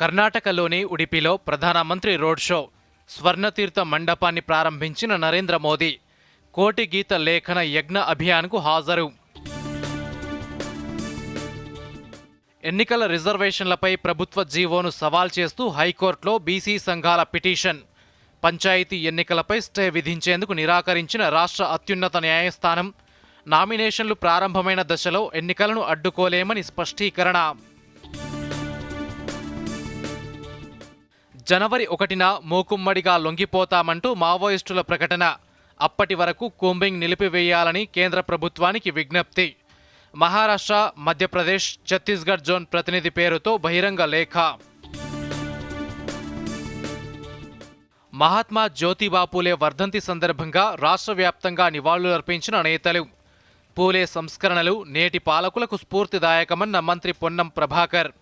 కర్ణాటకలోని ఉడిపిలో ప్రధానమంత్రి road show స్వర్ణతీర్థ మండపాన్ని ప్రారంభించిన నరేంద్ర మోదీ కోటి గీత లేఖన యజ్ఞ అభియాన్కు హాజరు. ఎన్నికల రిజర్వేషన్లపై ప్రభుత్వ జీవోను సవాల్ చేస్తూ హైకోర్టులో బీసీ సంఘాల పిటిషన్. పంచాయతీ ఎన్నికలపై స్టే విధించేందుకు నిరాకరించిన రాష్ట్ర అత్యున్నత న్యాయస్థానం నామినేషన్లు ప్రారంభమైన దశలో ఎన్నికలను అడ్డుకోలేమని స్పష్టీకరణ. జనవరి ఒకటిన మూకుమ్మడిగా లొంగిపోతామంటూ మావోయిస్టుల ప్రకటన. అప్పటి వరకు కూంబింగ్ నిలిపివేయాలని కేంద్ర ప్రభుత్వానికి విజ్ఞప్తి. మహారాష్ట్ర మధ్యప్రదేశ్ ఛత్తీస్గఢ్ జోన్ ప్రతినిధి పేరుతో బహిరంగ లేఖ. మహాత్మా జ్యోతిబా పూలే వర్ధంతి సందర్భంగా రాష్ట్ర వ్యాప్తంగా నివాళులర్పించిన నేతలు. పూలే సంస్కరణలు నేటి పాలకులకు స్ఫూర్తిదాయకమన్న మంత్రి పొన్నం ప్రభాకర్.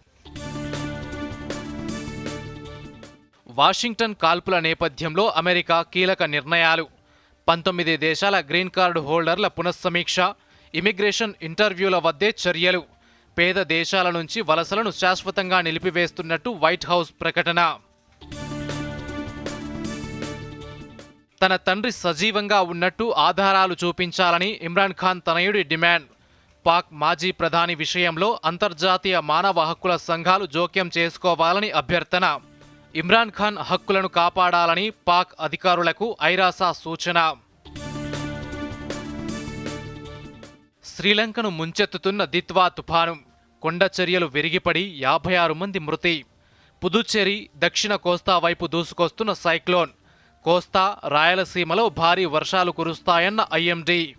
వాషింగ్టన్ కాల్పుల నేపథ్యంలో అమెరికా కీలక నిర్ణయాలు. పంతొమ్మిది దేశాల గ్రీన్ కార్డు హోల్డర్ల పునఃసమీక్ష ఇమిగ్రేషన్ ఇంటర్వ్యూల వద్దే చర్యలు. పేద దేశాల నుంచి వలసలను శాశ్వతంగా నిలిపివేస్తున్నట్టు వైట్ హౌస్ ప్రకటన. తన తండ్రి సజీవంగా ఉన్నట్టు ఆధారాలు చూపించాలని ఇమ్రాన్ ఖాన్ తనయుడి డిమాండ్. పాక్ మాజీ ప్రధాని విషయంలో అంతర్జాతీయ మానవ హక్కుల సంఘాలు జోక్యం చేసుకోవాలని అభ్యర్థన. ఇమ్రాన్ ఖాన్ హక్కులను కాపాడాలని పాక్ అధికారులకు ఐరాసా సూచన. శ్రీలంకను ముంచెత్తుతున్న దిత్వా తుఫాను. కొండ చర్యలు విరిగిపడి యాభై ఆరు మంది మృతి. పుదుచ్చేరి దక్షిణ కోస్తా వైపు దూసుకొస్తున్న సైక్లోన్. కోస్తా రాయలసీమలో భారీ వర్షాలు కురుస్తాయన్న ఐఎండీ.